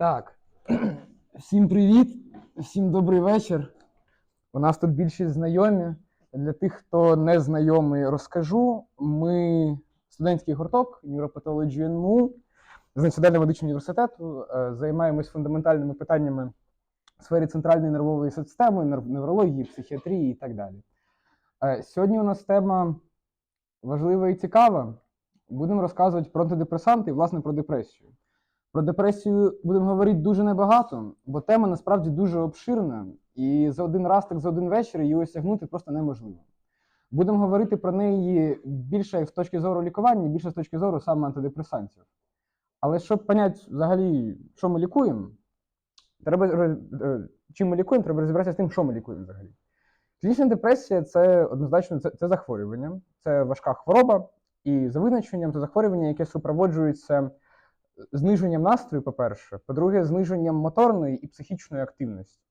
Так, всім привіт, всім добрий вечір. У нас тут більшість знайомі. Для тих, хто не знайомий, розкажу. Ми студентський гурток Neuropatology НМУ з Національного медичного університету е, займаємось фундаментальними питаннями в сфері центральної нервової системи, неврології, психіатрії і так далі. Е, Сьогодні у нас тема важлива і цікава. Будемо розказувати про антидепресанти і, власне, про депресію. Про депресію будемо говорити дуже небагато, бо тема насправді дуже обширна, і за один раз, так за один вечір її осягнути просто неможливо. Будемо говорити про неї більше з точки зору лікування, більше з точки зору саме антидепресантів. Але щоб поняти взагалі, що ми лікуємо, треба е, чим ми лікуємо, треба розібратися з тим, що ми лікуємо взагалі. Клінічна депресія це однозначно це, це захворювання, це важка хвороба, і за визначенням це захворювання, яке супроводжується зниженням настрою, по-перше, по-друге, зниженням моторної і психічної активності.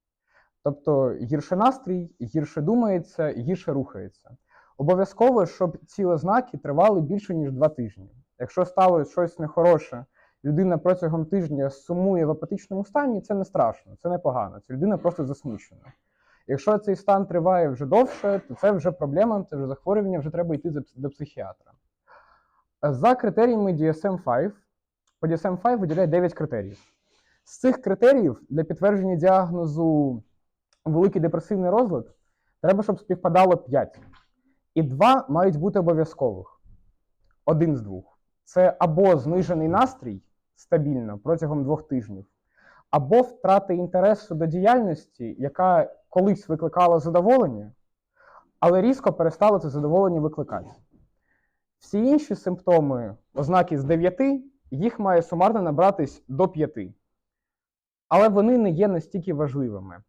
Тобто гірше настрій, гірше думається, гірше рухається. Обов'язково, щоб ці ознаки тривали більше, ніж два тижні. Якщо сталося щось нехороше, людина протягом тижня сумує в апатичному стані, це не страшно, це не погано. Це людина просто засмучена. Якщо цей стан триває вже довше, то це вже проблема, це вже захворювання, вже треба йти до психіатра. За критеріями DSM-5, по DSM-5 виділяє 9 критеріїв. З цих критеріїв для підтвердження діагнозу великий депресивний розлад треба, щоб співпадало 5. І два мають бути обов'язкових. Один з двох. Це або знижений настрій стабільно протягом двох тижнів, або втрата інтересу до діяльності, яка колись викликала задоволення, але різко перестала це задоволення викликати. Всі інші симптоми, ознаки з 9, їх має сумарно набратись до 5. Але вони не є настільки важливими.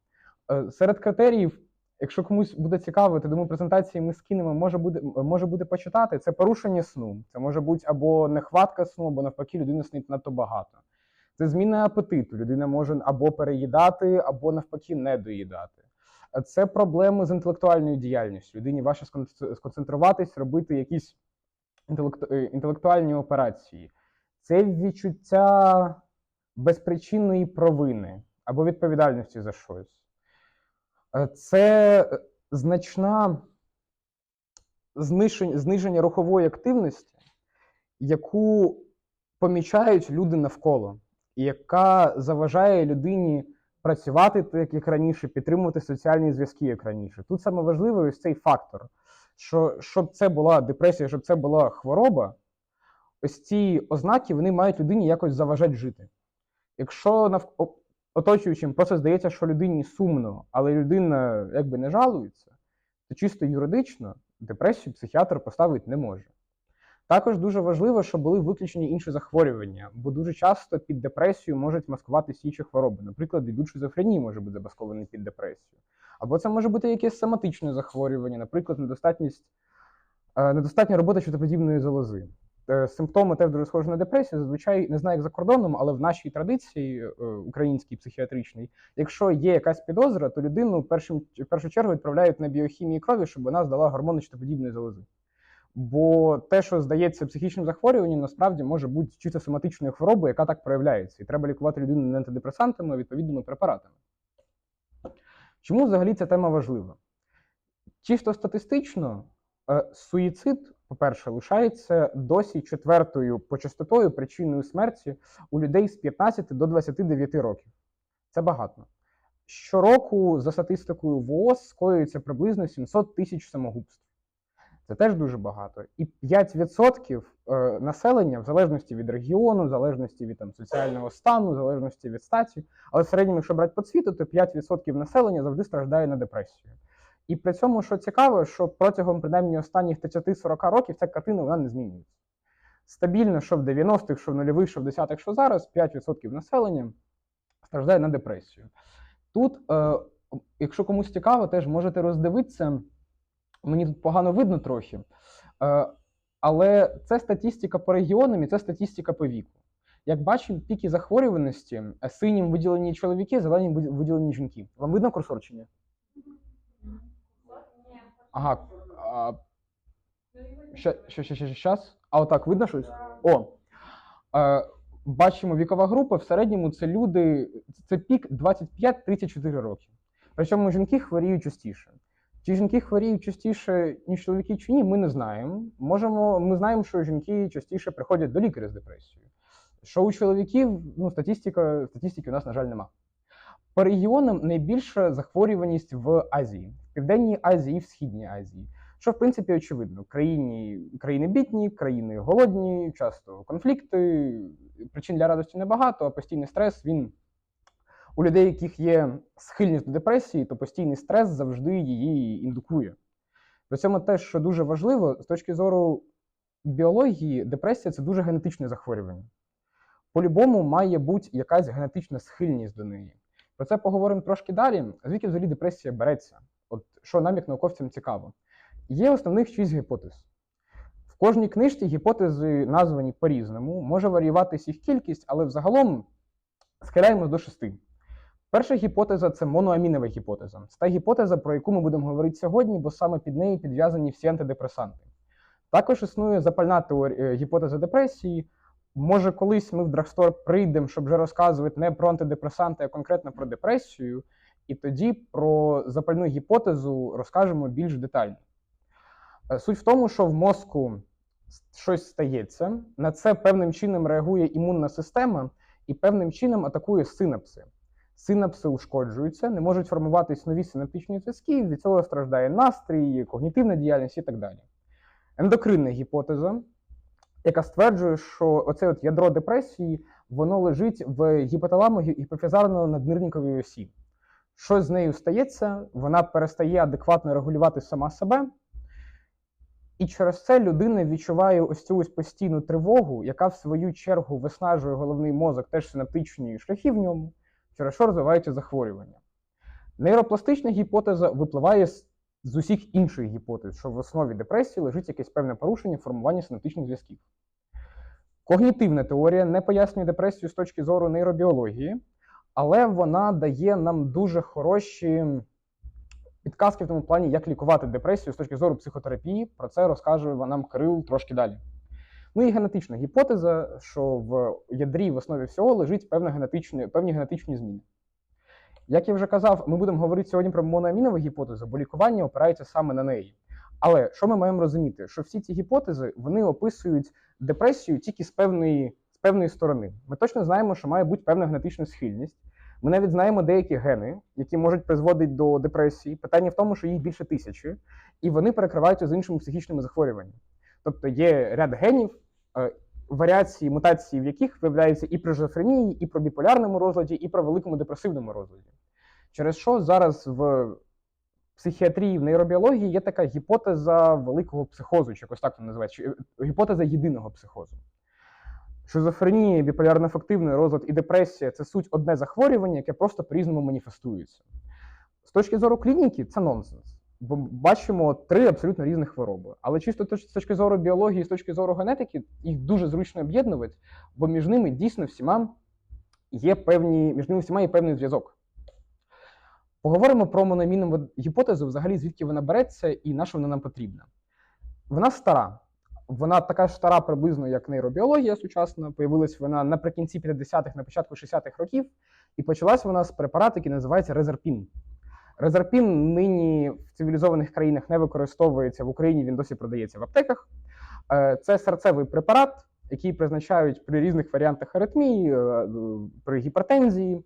Е, Серед критеріїв, якщо комусь буде цікаво, то думаю, презентації ми скинемо, може буде, може буде почитати. Це порушення сну. Це може бути або нехватка сну, або навпаки, людина снить надто багато. Це зміна апетиту. Людина може або переїдати, або навпаки не доїдати. Це проблеми з інтелектуальною діяльністю. Людині важче сконцентруватись, робити якісь е, інтелектуальні операції. Це відчуття безпричинної провини або відповідальності за щось. Е, Це значна зниження, зниження рухової активності, яку помічають люди навколо, і яка заважає людині працювати так, як раніше, підтримувати соціальні зв'язки, як раніше. Тут саме важливий ось цей фактор, що щоб це була депресія, щоб це була хвороба, ось ці ознаки вони мають людині якось заважати жити. Якщо нав... оточуючим просто здається, що людині сумно, але людина якби не жалується, то чисто юридично депресію психіатр поставити не може. Також дуже важливо, щоб були виключені інші захворювання, бо дуже часто під депресію можуть маскуватися інші хвороби. Наприклад, дебют шизофренії може бути замаскований під депресію. Або це може бути якесь соматичне захворювання, наприклад, недостатність, е, недостатня робота щитоподібної залози. Е, Симптоми теж дуже схожі на депресію. Зазвичай не знаю, як за кордоном, але в нашій традиції, е, українській психіатричній, якщо є якась підозра, то людину першим, в першу чергу відправляють на біохімію крові, щоб вона здала гормони щитоподібної залози. Бо те, що здається психічним захворюванням, насправді може бути чисто соматичною хворобою, яка так проявляється. І треба лікувати людину не антидепресантами, а відповідними препаратами. Чому взагалі ця тема важлива? Чисто статистично, е, суїцид, по-перше, лишається досі четвертою по частотою причиною смерті у людей з 15 до 29 років. Це багато. Щороку, за статистикою ВООЗ, скоюється приблизно 700 тисяч самогубств. Це теж дуже багато. І 5% е, населення, в залежності від регіону, в залежності від там, соціального стану, в залежності від статі, але в середньому, якщо брати по світу, то 5% населення завжди страждає на депресію. І при цьому, що цікаво, що протягом принаймні останніх 30-40 років ця картина вона не змінюється. Стабільно, що в 90-х, що в нульових, що в 10-х, що зараз, 5% населення страждає на депресію. Тут, е, якщо комусь цікаво, теж можете роздивитися. Мені тут погано видно трохи. Е, але це статистика по регіонам і це статистика по віку. Як бачимо, піки захворюваності е, синім виділені чоловіки, зеленім виділені жінки. Вам видно курсор чи ні? Ага. А, ще, щас. А отак видно щось? О. Е, бачимо вікова група, в середньому це люди, це пік 25-34 роки. Причому жінки хворіють частіше. Чи жінки хворіють частіше, ніж чоловіки, чи ні, ми не знаємо. Можемо, ми знаємо, що жінки частіше приходять до лікаря з депресією. Що у чоловіків, ну, статистика, статистики у нас, на жаль, нема. По регіонам найбільша захворюваність в Азії, Південній Азії і в Східній Азії. Що, в принципі, очевидно, країні, країни бідні, країни голодні, часто конфлікти, причин для радості небагато, а постійний стрес він у людей, яких є схильність до депресії, то постійний стрес завжди її індукує. При цьому те, що дуже важливо, з точки зору біології, депресія це дуже генетичне захворювання. По-любому має бути якась генетична схильність до неї. Про це поговоримо трошки далі. Звідки взагалі депресія береться? От що нам, як науковцям, цікаво. Є основних шість гіпотез. В кожній книжці гіпотези названі по-різному, може варіюватися їх кількість, але взагалом схиляємось до шести. Перша гіпотеза це моноамінова гіпотеза. Це та гіпотеза, про яку ми будемо говорити сьогодні, бо саме під нею підв'язані всі антидепресанти. Також існує запальна теорія гіпотеза депресії. Може, колись ми в Драгстор прийдемо, щоб вже розказувати не про антидепресанти, а конкретно про депресію, і тоді про запальну гіпотезу розкажемо більш детально. Е, Суть в тому, що в мозку щось стається, на це певним чином реагує імунна система і певним чином атакує синапси. Синапси ушкоджуються, не можуть формуватись нові синаптичні зв'язки, від цього страждає настрій, когнітивна діяльність і так далі. Ендокринна гіпотеза, яка стверджує, що оце от ядро депресії воно лежить в гіпоталамо гіпофізарно-наднирниковій осі. Щось з нею стається, вона перестає адекватно регулювати сама себе, і через це людина відчуває ось цю ось постійну тривогу, яка в свою чергу виснажує головний мозок, теж синаптичні шляхи в ньому, через що розвиваються захворювання. Нейропластична гіпотеза випливає з, усіх інших гіпотез, що в основі депресії лежить якесь певне порушення формування синаптичних зв'язків. Когнітивна теорія не пояснює депресію з точки зору нейробіології, але вона дає нам дуже хороші підказки в тому плані, як лікувати депресію з точки зору психотерапії. Про це розкаже нам Кирил трошки далі. Ну і генетична гіпотеза, що в ядрі в основі всього лежить певна генетичні, певні генетичні зміни. Як я вже казав, ми будемо говорити сьогодні про моноамінову гіпотезу, бо лікування опирається саме на неї. Але що ми маємо розуміти? Що всі ці гіпотези вони описують депресію тільки з певної, певної сторони. Ми точно знаємо, що має бути певна генетична схильність. Ми навіть знаємо деякі гени, які можуть призводити до депресії. Питання в тому, що їх більше тисячі, і вони перекриваються з іншими психічними захворюваннями. Тобто є ряд генів, е, варіації, мутації, в яких виявляються і при шизофренії, і про біполярному розладі, і про великому депресивному розладі. Через що зараз в психіатрії, в нейробіології є така гіпотеза великого психозу, чи якось так чи, е, гіпотеза єдиного психозу. Шизофренія, біполярно-афективний розлад і депресія це суть одне захворювання, яке просто по-різному маніфестується. З точки зору клініки, це нонсенс. Бо бачимо три абсолютно різних хвороби. Але чисто з точки зору біології, з точки зору генетики, їх дуже зручно об'єднувати, бо між ними дійсно всіма є певні, між ними всіма є певний зв'язок. Поговоримо про мономінну гіпотезу, взагалі, звідки вона береться і на що вона нам потрібна. Вона стара. Вона така ж стара приблизно, як нейробіологія сучасна. Появилась вона наприкінці 50-х, на початку 60-х років, і почалась вона з препарату, який називається резерпін. Резерпін нині в цивілізованих країнах не використовується в Україні, він досі продається в аптеках. Е, Це серцевий препарат, який призначають при різних варіантах аритмії, е, при гіпертензії.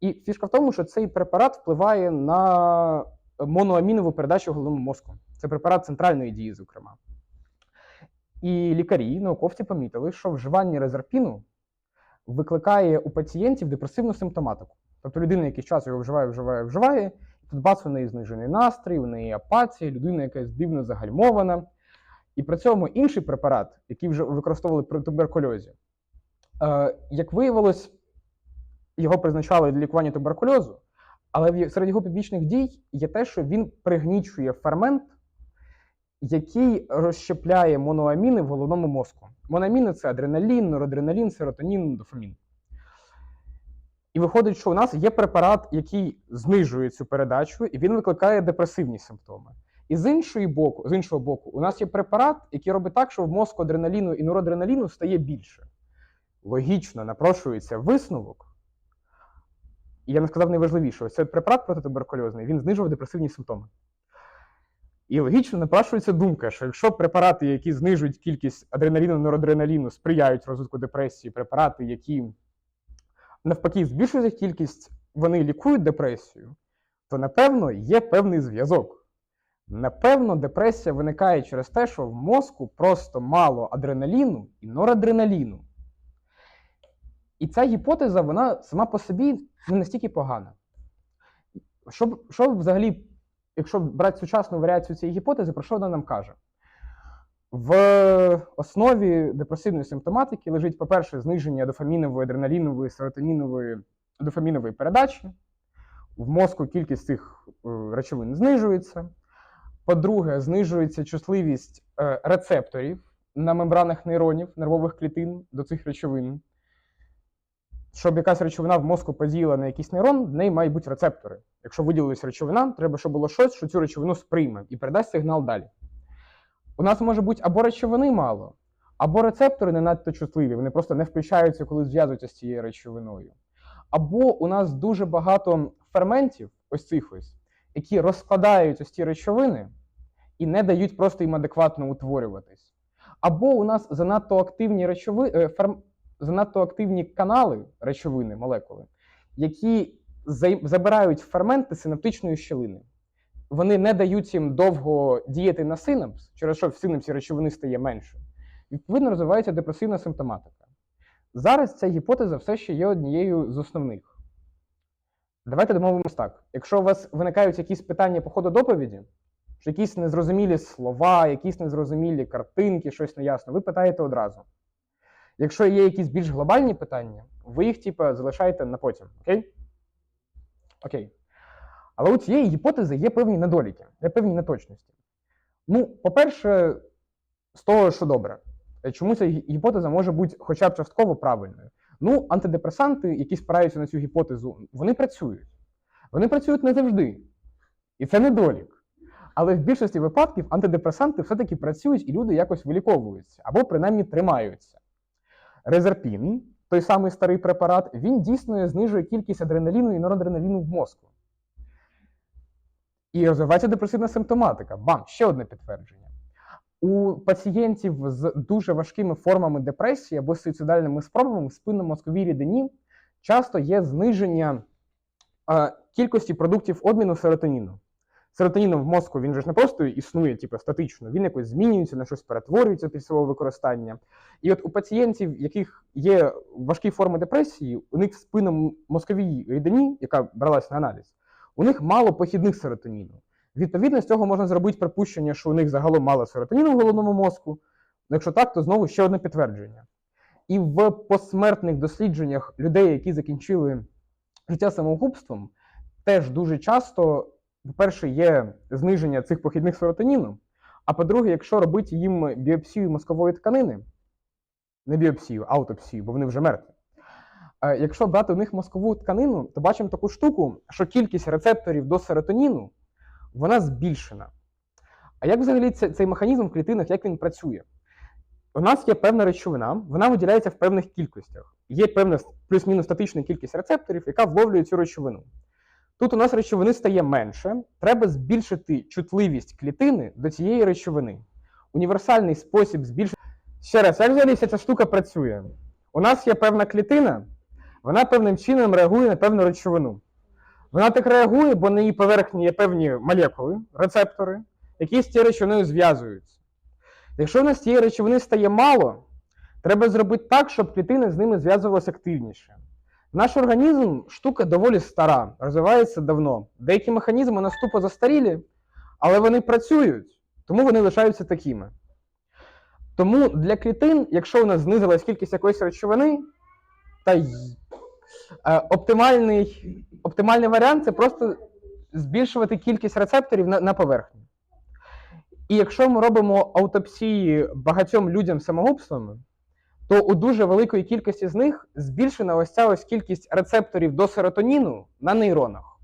І фішка в тому, що цей препарат впливає на моноамінову передачу головному мозку. Це препарат центральної дії, зокрема. І лікарі, науковці помітили, що вживання резерпіну викликає у пацієнтів депресивну симптоматику. Тобто людина якийсь час його вживає, вживає, вживає, і тут бац, у неї знижений настрій, у неї апатія, людина якась дивно загальмована. І при цьому інший препарат, який вже використовували при туберкульозі, е, як виявилось, його призначали для лікування туберкульозу, але серед його побічних дій є те, що він пригнічує фермент, який розщепляє моноаміни в головному мозку. Моноаміни це адреналін, норадреналін, серотонін, дофамін. І виходить, що у нас є препарат, який знижує цю передачу, і він викликає депресивні симптоми. І з іншої боку, з іншого боку, у нас є препарат, який робить так, що в мозку адреналіну і норадреналіну стає більше. логічно напрошується висновок. І я не сказав найважливіше, ось цей препарат протитуберкульозний, він знижував депресивні симптоми. І логічно напрашується думка, що якщо препарати, які знижують кількість адреналіну, норадреналіну, сприяють розвитку депресії, препарати, які навпаки збільшують кількість, вони лікують депресію, то напевно є певний зв'язок. Напевно, депресія виникає через те, що в мозку просто мало адреналіну і норадреналіну. І ця гіпотеза, вона сама по собі не настільки погана. Що, б- що взагалі, якщо брати сучасну варіацію цієї гіпотези, про що вона нам каже? В основі депресивної симптоматики лежить, по-перше, зниження дофамінової, адреналінової, серотонінової, дофамінової передачі. В мозку кількість цих е, речовин знижується. По-друге, знижується чутливість е, рецепторів на мембранах нейронів, нервових клітин до цих речовин. Щоб якась речовина в мозку подіяла на якийсь нейрон, в неї мають бути рецептори. Якщо виділилась речовина, треба, щоб було щось, що цю речовину сприйме і передасть сигнал далі. У нас може бути або речовини мало, або рецептори не надто чутливі, вони просто не включаються, коли зв'язуються з цією речовиною. Або у нас дуже багато ферментів, ось цих ось, які розкладають ось ці речовини і не дають просто їм адекватно утворюватись. Або у нас занадто активні речови, е, ферм, занадто активні канали речовини, молекули, які забирають ферменти синаптичної щелини. Вони не дають їм довго діяти на синапс, через що в синапсі речовини стає менше. Відповідно, розвивається депресивна симптоматика. Зараз ця гіпотеза все ще є однією з основних. Давайте домовимось так: якщо у вас виникають якісь питання по ходу доповіді, що якісь незрозумілі слова, якісь незрозумілі картинки, щось неясно, ви питаєте одразу. Якщо є якісь більш глобальні питання, ви їх, типу, залишаєте на потім. Окей? Окей. Але у цієї гіпотези є певні недоліки, є певні неточності. Ну, по-перше, з того, що добре, чому ця гіпотеза може бути хоча б частково правильною? Ну, антидепресанти, які спираються на цю гіпотезу, вони працюють. Вони працюють не завжди. І це недолік. Але в більшості випадків антидепресанти все-таки працюють і люди якось виліковуються або принаймні тримаються. Резерпін, той самий старий препарат, він дійсно знижує кількість адреналіну і норадреналіну в мозку. І розвивається депресивна симптоматика. Бам! Ще одне підтвердження. У пацієнтів з дуже важкими формами депресії або суїцидальними спробами в спинномозковій рідині часто є зниження е, кількості продуктів обміну серотоніну. Серотонін в мозку він же ж не просто існує, типу, статично, він якось змінюється, на щось перетворюється після свого використання. І от у пацієнтів, яких є важкі форми депресії, у них в спинномозковій рідині, яка бралась на аналіз, у них мало похідних серотоніну. Відповідно, з цього можна зробити припущення, що у них загалом мало серотоніну в головному мозку. Ну, Якщо так, то знову ще одне підтвердження. І в посмертних дослідженнях людей, які закінчили життя самогубством, теж дуже часто, по-перше, є зниження цих похідних серотоніну. А по-друге, якщо робити їм біопсію мозкової тканини, не біопсію, а аутопсію, бо вони вже мертві. Е, Якщо брати у них мозкову тканину, то бачимо таку штуку, що кількість рецепторів до серотоніну вона збільшена. А як взагалі цей механізм в клітинах, як він працює? У нас є певна речовина, вона виділяється в певних кількостях. Є певна плюс-мінус статична кількість рецепторів, яка вловлює цю речовину. Тут у нас речовини стає менше, треба збільшити чутливість клітини до цієї речовини. Універсальний спосіб збільшити. Ще раз, як взагалі ця штука працює? У нас є певна клітина, вона певним чином реагує на певну речовину. Вона так реагує, бо на її поверхні є певні молекули, рецептори, які з цією речовиною зв'язуються. Якщо в нас цієї речовини стає мало, треба зробити так, щоб клітини з ними зв'язувалися активніше. Наш організм штука доволі стара, розвивається давно. Деякі механізми у нас тупо застарілі, але вони працюють, тому вони лишаються такими. Тому для клітин, якщо у нас знизилась кількість якоїсь речовини, та й Е, оптимальний, оптимальний варіант це просто збільшувати кількість рецепторів на, на поверхні. І якщо ми робимо аутопсії багатьом людям самогубствами, то у дуже великої кількості з них збільшена ось ця ось кількість рецепторів до серотоніну на нейронах.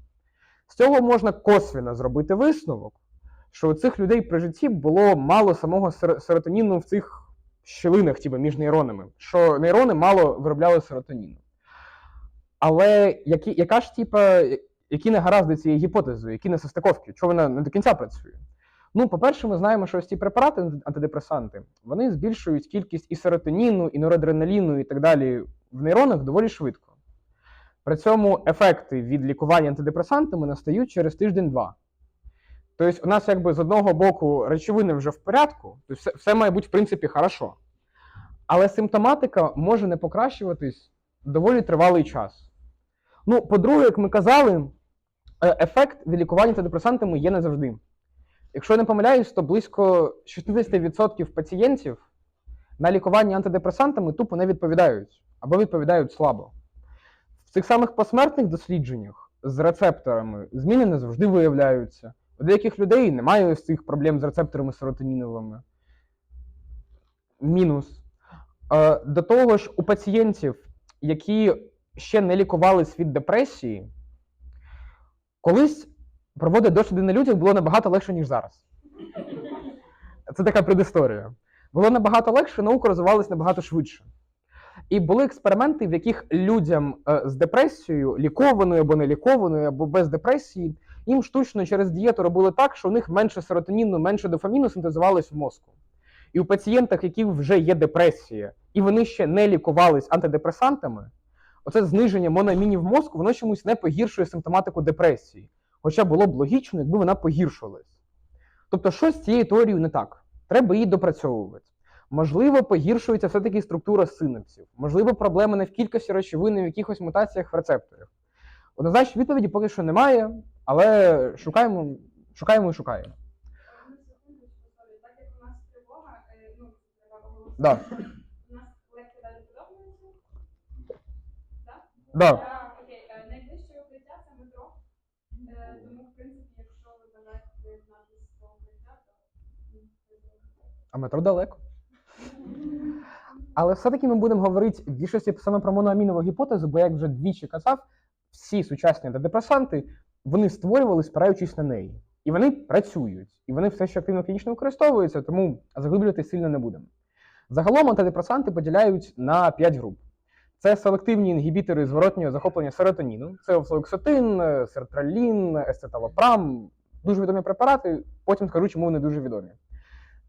З цього можна косвіно зробити висновок, що у цих людей при житті було мало самого серотоніну в цих щілинах, типу, між нейронами, що нейрони мало виробляли серотоніну. Але які, яка ж, типа, які негаразди цієї гіпотези, які не несостиковки, чого вона не до кінця працює? Ну, по-перше, ми знаємо, що ось ці препарати, антидепресанти, вони збільшують кількість і серотоніну, і норадреналіну, і так далі в нейронах доволі швидко. При цьому ефекти від лікування антидепресантами настають через тиждень-два. Тобто, у нас якби з одного боку речовини вже в порядку, тобто все, все має бути в принципі хорошо. Але симптоматика може не покращуватись доволі тривалий час. Ну, по-друге, як ми казали, е, ефект від лікування антидепресантами є не завжди. Якщо я не помиляюсь, то близько 60% пацієнтів на лікування антидепресантами тупо не відповідають або відповідають слабо. В цих самих посмертних дослідженнях з рецепторами зміни не завжди виявляються. У деяких людей немає ось цих проблем з рецепторами серотоніновими. Мінус. Е, До того ж, у пацієнтів, які ще не лікувались від депресії, колись проводити досліди на людях було набагато легше, ніж зараз. Це така предісторія. Було набагато легше, наука розвивалась набагато швидше. І були експерименти, в яких людям е, з депресією, лікованою або не лікованою, або без депресії, їм штучно через дієту робили так, що у них менше серотоніну, менше дофаміну синтезувалось в мозку. І у пацієнтах, яких вже є депресія, і вони ще не лікувались антидепресантами, оце зниження мономінів мозку, воно чомусь не погіршує симптоматику депресії. Хоча було б логічно, якби вона погіршувалась. Тобто, щось з цією теорією не так. Треба її допрацьовувати. Можливо, погіршується все-таки структура синапсів. Можливо, проблема не в кількості речовин, в якихось мутаціях в рецепторах. Однозначно відповіді поки що немає, але шукаємо, шукаємо і шукаємо. Так як у нас тривога, е, ну, треба оголосити. Да. У нас лекція далі продовжується? Так? Да. Так, окей. Е, Найближче укриття це метро. Е, Тому, в принципі, якщо ви бажаєте доєднатися до укриття, то м, це добре. А метро далеко. Але все-таки ми будемо говорити в більшості саме про моноамінову гіпотезу, бо як вже двічі казав, всі сучасні антидепресанти вони створювали, спираючись на неї. І вони працюють, і вони все ще активно клінічно використовуються, тому заглиблюватись сильно не будемо. Загалом антидепресанти поділяють на 5 груп. Це селективні інгібітори зворотнього захоплення серотоніну, це офлоксотин, е, сертралін, естеталопрам, дуже відомі препарати, потім скажу, чому вони дуже відомі.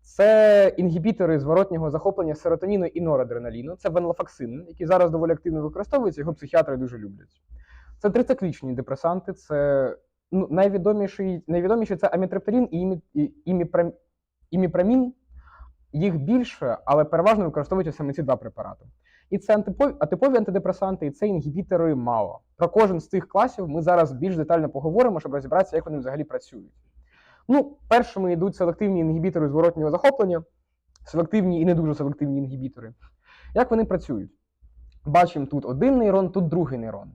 Це інгібітори зворотнього захоплення серотоніну і норадреналіну. Це венлафаксин, який зараз доволі активно використовується, його психіатри дуже люблять. Це трициклічні депресанти, це ну, найвідоміший, найвідоміші це амітрептилін і, імі, і іміпрам, іміпрамін. Їх більше, але переважно використовуються саме ці два препарати. І це антипові, атипові антидепресанти, і це інгібітори МАО. Про кожен з цих класів ми зараз більш детально поговоримо, щоб розібратися, як вони взагалі працюють. Ну, першими йдуть селективні інгібітори зворотнього захоплення, селективні і не дуже селективні інгібітори. Як вони працюють? Бачимо тут один нейрон, тут другий нейрон.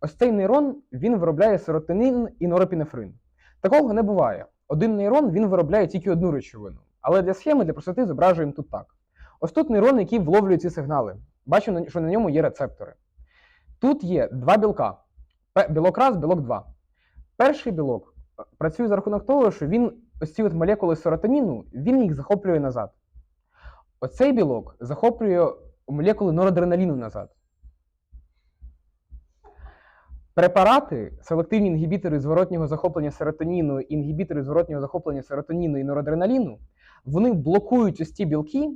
Ось цей нейрон він виробляє серотонін і норопінефрин. Такого не буває. Один нейрон він виробляє тільки одну речовину. Але для схеми, для простоти зображуємо тут так. Ось тут нейрон, який вловлює ці сигнали. Бачимо, що на ньому є рецептори. Тут є два білка: білок раз, білок 2. Перший білок працює за рахунок того, що він ось ці от молекули серотоніну, він їх захоплює назад. Оцей білок захоплює молекули норадреналіну назад. Препарати, селективні інгібітори зворотнього захоплення серотоніну, інгібітори зворотнього захоплення серотоніну і норадреналіну, вони блокують ось ці білки,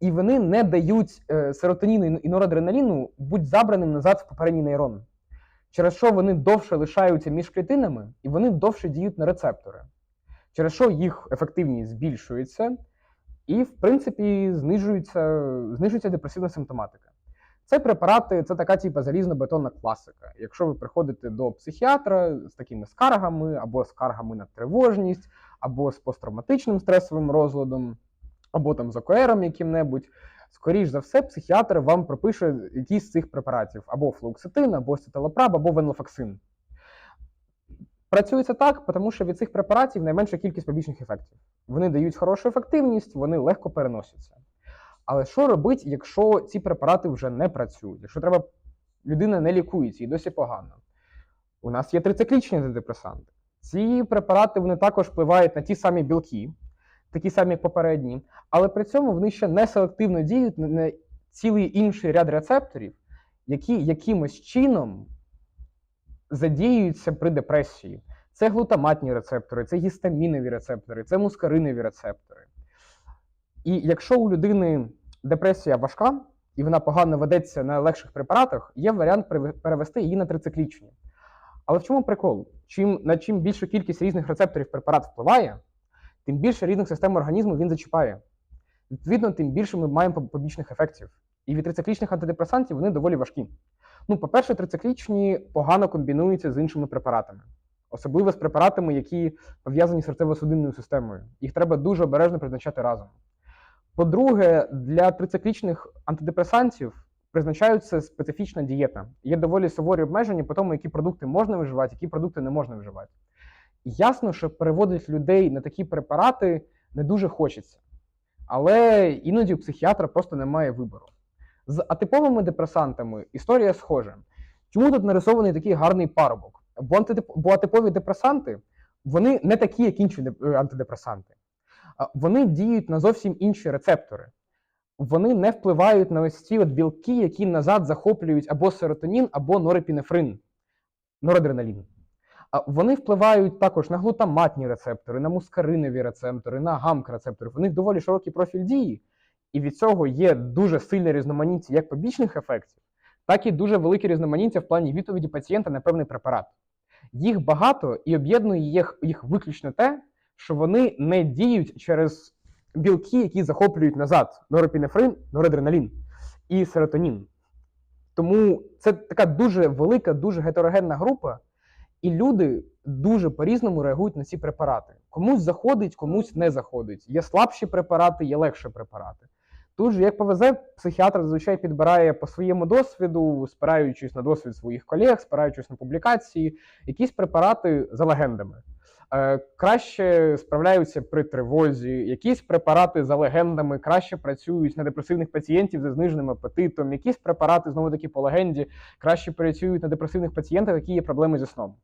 і вони не дають е, серотоніну і норадреналіну бути забраним назад в попередній нейрон. Через що вони довше лишаються між клітинами і вони довше діють на рецептори. Через що їх ефективність збільшується, і, в принципі, знижується, знижується депресивна симптоматика. Це препарати, це така типу залізно-бетонна класика. Якщо ви приходите до психіатра з такими скаргами, або скаргами на тривожність, або з посттравматичним стресовим розладом, або там з ОКРом яким-небудь, скоріш за все, психіатр вам пропише якийсь з цих препаратів: або флуоксетин, або стеталопраб, або венлофаксин. Працює це так, тому що від цих препаратів найменша кількість побічних ефектів. Вони дають хорошу ефективність, вони легко переносяться. Але що робити, якщо ці препарати вже не працюють? Якщо треба, людина не лікується і досі погано? У нас є трициклічні антидепресанти. Ці препарати вони також впливають на ті самі білки. Такі самі, як попередні, але при цьому вони ще не селективно діють на- цілий інший ряд рецепторів, які якимось чином задіюються при депресії. Це глутаматні рецептори, це гістамінові рецептори, це мускаринові рецептори. І якщо у людини депресія важка і вона погано ведеться на легших препаратах, є варіант перевести її на трициклічні. Але в чому прикол? Чим, на чим більшу кількість різних рецепторів препарат впливає, тим більше різних систем організму він зачіпає. Відповідно, тим більше ми маємо побічних ефектів. І від трициклічних антидепресантів вони доволі важкі. Ну, по-перше, трициклічні погано комбінуються з іншими препаратами, особливо з препаратами, які пов'язані з серцево-судинною системою. Їх треба дуже обережно призначати разом. По-друге, для трициклічних антидепресантів призначаються специфічна дієта. Є доволі суворі обмеження по тому, які продукти можна вживати, які продукти не можна вживати. Ясно, що переводити людей на такі препарати не дуже хочеться. Але іноді у психіатра просто немає вибору. З атиповими депресантами історія схожа. Чому тут нарисований такий гарний парубок? Бо, атипові депресанти вони не такі, як інші антидепресанти. Вони діють на зовсім інші рецептори. Вони не впливають на ось ці от білки, які назад захоплюють або серотонін, або норепінефрин, норадреналін. А Вони впливають також на глутаматні рецептори, на мускаринові рецептори, на гамк-рецептори. У них доволі широкий профіль дії, і від цього є дуже сильне різноманіття як побічних ефектів, так і дуже велике різноманіття в плані відповіді пацієнта на певний препарат. Їх багато і об'єднує їх, їх виключно те, що вони не діють через білки, які захоплюють назад норопінефрин, норадреналін і серотонін. Тому це така дуже велика, дуже гетерогенна група, і люди дуже по-різному реагують на ці препарати. Комусь заходить, комусь не заходить. Є слабші препарати, є легші препарати. Тут же, як повезе, психіатр зазвичай підбирає по своєму досвіду, спираючись на досвід своїх колег, спираючись на публікації, якісь препарати за легендами. Е, краще справляються при тривозі, якісь препарати за легендами краще працюють на депресивних пацієнтів зі зниженим апетитом, якісь препарати, знову таки по легенді, краще працюють на депресивних пацієнтах, які є проблеми зі сном.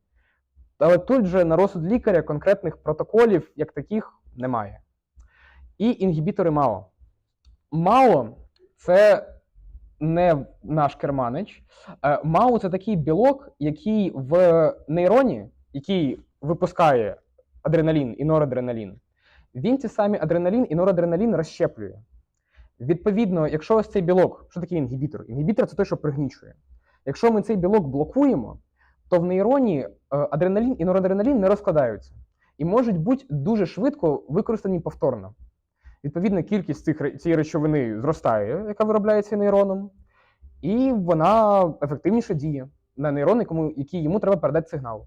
Але тут же на розсуд лікаря конкретних протоколів, як таких, немає. І інгібітори МАО. МАО це не наш керманич. Е, МАО це такий білок, який в нейроні, який випускає адреналін і норадреналін, він ці самі адреналін і норадреналін розщеплює. Відповідно, якщо ось цей білок, що таке інгібітор? Інгібітор це той, що пригнічує. Якщо ми цей білок блокуємо, то в нейроні е, адреналін і норадреналін не розкладаються і можуть бути дуже швидко використані повторно. Відповідно, кількість цих, цієї речовини зростає, яка виробляється нейроном, і вона ефективніше діє на нейрон, якому, який йому треба передати сигнал.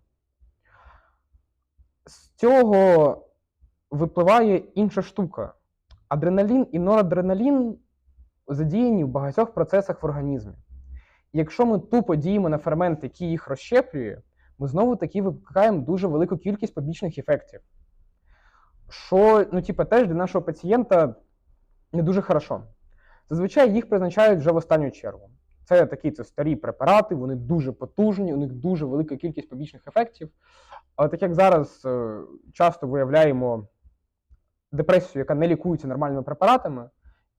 З цього випливає інша штука. Адреналін і норадреналін задіяні в багатьох процесах в організмі. Якщо ми тупо діємо на фермент, який їх розщеплює, ми знову таки викликаємо дуже велику кількість побічних ефектів. Що, ну, типу, теж для нашого пацієнта не дуже хорошо. Зазвичай їх призначають вже в останню чергу. Це такі це старі препарати, вони дуже потужні, у них дуже велика кількість побічних ефектів. Але так як зараз е, часто виявляємо депресію, яка не лікується нормальними препаратами,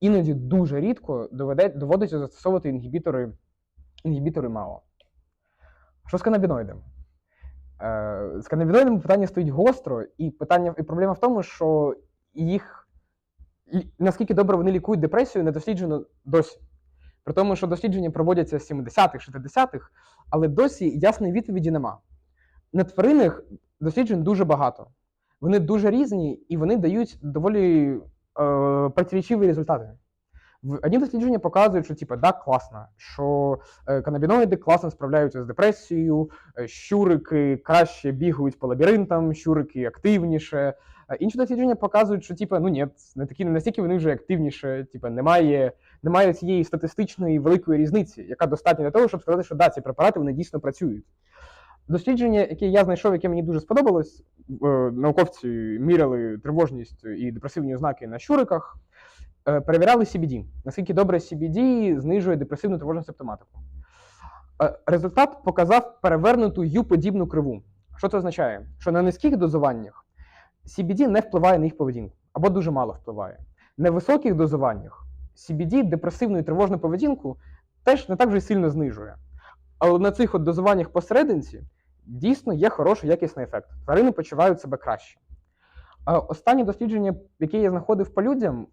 іноді дуже рідко доведе, доводиться застосовувати інгібітори, інгібітори МАО. Що з канабіноїдами? Е, з канабіноїдами питання стоїть гостро, і питання і проблема в тому, що їх наскільки добре вони лікують депресію, не досліджено досі. При тому, що дослідження проводяться з 70-х, 60-х, але досі ясної відповіді нема. На тваринах досліджень дуже багато. Вони дуже різні і вони дають доволі е, протирічиві результати. Одні дослідження показують, що типу, да, класно, що е, канабіноїди класно справляються з депресією, е, щурики краще бігають по лабіринтам, щурики активніше. Інші дослідження показують, що типу, ну ні, не такі настільки вони вже активніше, типу, немає, немає цієї статистичної великої різниці, яка достатня для того, щоб сказати, що да, ці препарати вони дійсно працюють. Дослідження, яке я знайшов, яке мені дуже сподобалось, е, науковці міряли тривожність і депресивні ознаки на щуриках, е, перевіряли CBD. Наскільки добре CBD знижує депресивну тривожну симптоматику. Е, Результат показав перевернуту ю-подібну криву. Що це означає? Що на низьких дозуваннях CBD не впливає на їх поведінку. або дуже мало впливає. На високих дозуваннях CBD депресивну і тривожну поведінку теж не так вже сильно знижує. Але на цих от дозуваннях посерединці дійсно є хороший якісний ефект. Тварини почувають себе краще. Останнє дослідження, яке я знаходив по людям,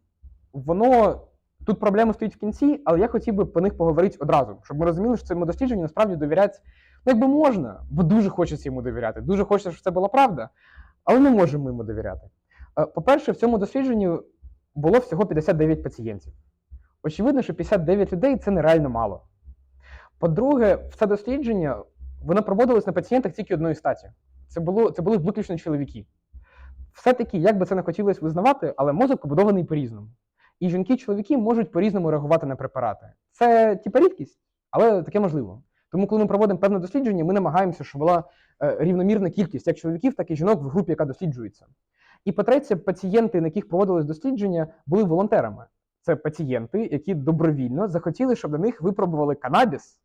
воно тут проблема стоїть в кінці, але я хотів би по них поговорити одразу, щоб ми розуміли, що цьому дослідженню насправді довіряти ну, якби можна, бо дуже хочеться йому довіряти. Дуже хочеться, щоб це була правда, але не можемо йому довіряти. Е, По-перше, в цьому дослідженні було всього 59 пацієнтів. Очевидно, що 59 людей це нереально мало. По-друге, це дослідження воно проводилось на пацієнтах тільки одної статі. Це, було, це були виключно чоловіки. Все-таки, як би це не хотілося визнавати, але мозок побудований по-різному. І жінки і чоловіки можуть по-різному реагувати на препарати. Це типа рідкість, але таке можливо. Тому, коли ми проводимо певне дослідження, ми намагаємося, щоб була е, рівномірна кількість як чоловіків, так і жінок в групі, яка досліджується. І по-третє, пацієнти, на яких проводилось дослідження, були волонтерами. Це пацієнти, які добровільно захотіли, щоб на них випробували канабіс,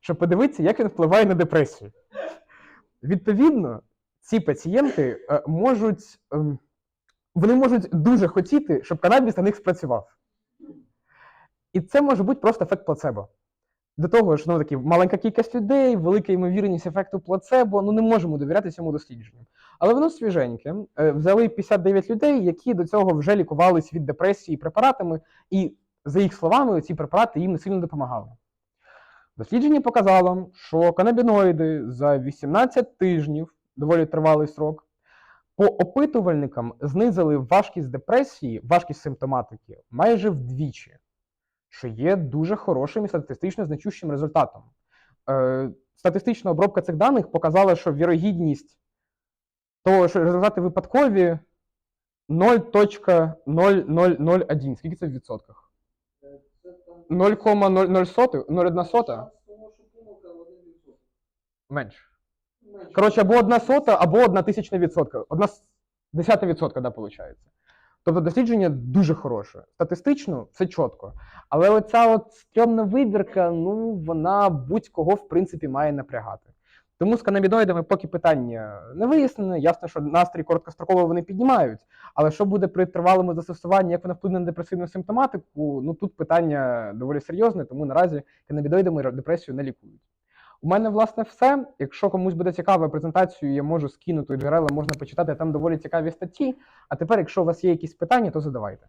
щоб подивитися, як він впливає на депресію. Відповідно, ці пацієнти е, можуть, ем, вони можуть дуже хотіти, щоб канабіс на них спрацював. І це може бути просто ефект плацебо. До того ж, ну такі маленька кількість людей, велика ймовірність ефекту плацебо, ну не можемо довіряти цьому дослідженню. Але воно свіженьке. Е, Взяли 59 людей, які до цього вже лікувались від депресії препаратами, і за їх словами, ці препарати їм не сильно допомагали. Дослідження показало, що канабіноїди за 18 тижнів, доволі тривалий срок, по опитувальникам знизили важкість депресії, важкість симптоматики майже вдвічі, що є дуже хорошим і статистично значущим результатом. Е, статистична обробка цих даних показала, що вірогідність того, що результати випадкові 0.0001. Скільки це в відсотках? 0,00 0,1 сота? Менше. Коротше, або одна сота, або одна тисячна відсотка. Одна десята відсотка, да, виходить. Тобто дослідження дуже хороше. Статистично все чітко. Але оця от стрьомна вибірка, ну, вона будь-кого, в принципі, має напрягати. Тому з канабідоїдами поки питання не вияснене. Ясно, що настрій короткостроково вони піднімають. Але що буде при тривалому застосуванні, як вона вплине на депресивну симптоматику, ну тут питання доволі серйозне, тому наразі канабідоїдами депресію не лікують. У мене, власне, все. Якщо комусь буде цікава презентацію, я можу скинути джерела, можна почитати там доволі цікаві статті. А тепер, якщо у вас є якісь питання, то задавайте.